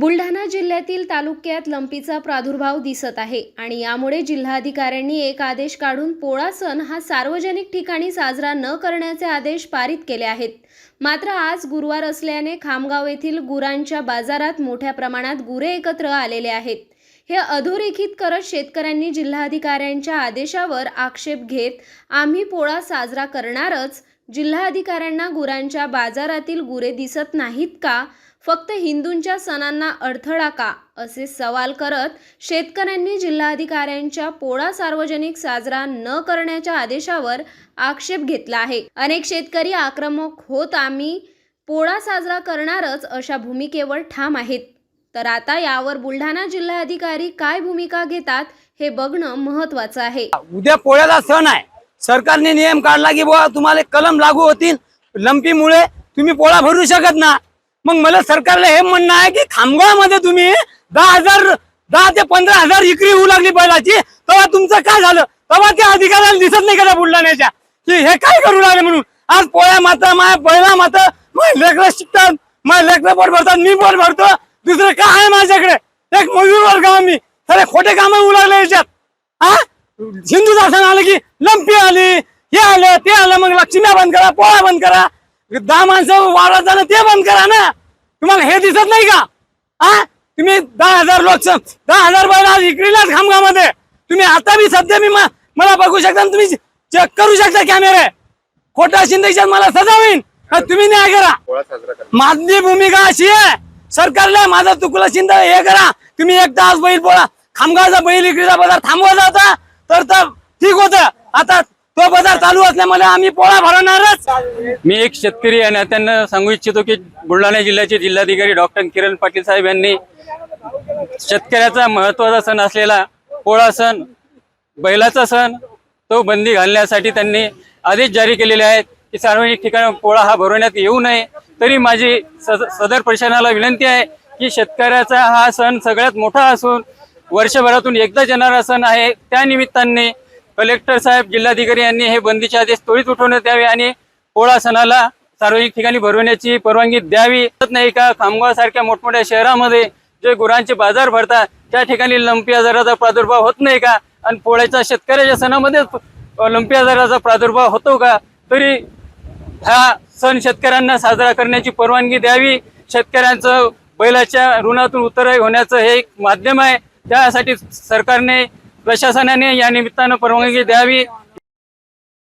बुलढाणा जिल्ह्यातील तालुक्यात लंपीचा प्रादुर्भाव दिसत आहे आणि यामुळे जिल्हाधिकाऱ्यांनी एक आदेश काढून पोळा सण हा सार्वजनिक ठिकाणी साजरा न करण्याचे आदेश पारित केले आहेत. मात्र आज गुरुवार असल्याने खामगाव येथील गुरांच्या बाजारात मोठ्या प्रमाणात गुरे एकत्र आलेले आहेत. हे अधोरेखित करत शेतकऱ्यांनी जिल्हाधिकाऱ्यांच्या आदेशावर आक्षेप घेत आम्ही पोळा साजरा करणारच. जिल्हाधिकाऱ्यांना गुरांच्या बाजारातील गुरे दिसत नाहीत का? फक्त हिंदूंच्या सणांना अडथळा का? असे सवाल करत शेतकऱ्यांनी जिल्हाधिकाऱ्यांच्या पोळा सार्वजनिक साजरा न करण्याच्या आदेशावर आक्षेप घेतला आहे. अनेक शेतकरी आक्रमक होत आम्ही पोळा साजरा करणारच अशा भूमिकेवर ठाम आहेत. तर आता यावर बुलढाणा जिल्हाधिकारी काय भूमिका घेतात हे बघणं महत्वाचं आहे. उद्या पोळ्याला सण आहे. सरकारने नियम काढला की बुवा तुम्हाला कलम लागू होतील. लंपीमुळे तुम्ही पोळा भरू शकत ना. मग मला सरकारला हे म्हणणं आहे की खामगावमध्ये तुम्ही दहा हजार दहा ते पंधरा हजार विक्री होऊ लागली बैलाची तेव्हा तुमचं काय झालं? तेव्हा त्या अधिकाऱ्याला दिसत नाही का त्या बुलढाण्याच्या? की हे काय करू लागले म्हणून? आज पोळ्या माता माया बैला माता माझे लेकरं शिकतात माझे लेकरं पोट भरतात मी पोट भरतो दुसरं काय आहे माझ्याकडे? एक मजूर वर्ग मी सगळे खोटे काम होऊ लागले याच्यात. हा हिंदू दर्शन आलं की लंपी आली हे आलं ते आलं मग लक्ष्मी बंद करा पोळा बंद करा. दहा माणसं वावरात जाणं ते बंद करा ना. तुम्हाला हे दिसत नाही का? हा तुम्ही दहा हजार लोक दहा हजार बैल आज इकडीलाच खामगामध्ये तुम्ही आता बी सध्या मी मला बघू शकता तुम्ही चेक करू शकता कॅमेरे खोटा शिंदेच्यात मला सजा होईल तुम्ही न्याय करा. माझी भूमिका अशी आहे. सरकारला माझा चुकलं चिंता हे करा. तुम्ही एक तास बैल पोळा. खामगावचा बैल इकडचा बाजार थांबवायचा होता तर तर ठीक होत. आता तो बाजार चालू असल्यामुळे आम्ही पोळा भरवणारच. मी एक शेतकरी आहे त्यांना सांगू इच्छितो की बुलढाणा जिल्ह्याचे जिल्हाधिकारी डॉक्टर किरण पाटील साहेब यांनी शेतकऱ्याचा महत्त्वाचा सण असलेला पोळा सण बैलाचा सण तो बंदी घालण्यासाठी त्यांनी आदेश जारी केलेले आहेत की सार्वजनिक ठिकाणी पोळा हा भरवण्यात येऊ नये. तरी माझी सदर प्रशासनाला विनंती आहे की शेतकऱ्याचा हा सण सगळ्यात मोठा असून वर्षभरातून एकदाच येणारा सण आहे. त्या निमित्ताने कलेक्टर साहेब जिल्हाधिकारी यांनी हे बंदीचे आदेश त्वरित उठवण्यात यावे आणि पोळा सणाला सार्वजनिक ठिकाणी भरवण्याची परवानगी द्यावी. नाही का? खामगाव सारख्या मोठमोठ्या शहरामध्ये जे गुरांचे बाजार भरतात त्या ठिकाणी लंपी आजाराचा प्रादुर्भाव होत नाही का? आणि पोळ्याच्या शेतकऱ्याच्या सणामध्ये लंपी आजाराचा प्रादुर्भाव होतो का? तरी हा सण शेतकऱ्यांना साजरा करण्याची परवानगी द्यावी. शेतकऱ्यांचं बैलाच्या ऋणातून उतराई होण्याचं हे एक माध्यम आहे. त्यासाठी सरकारने प्रशासनाने या निमित्तानं परवानगी द्यावी.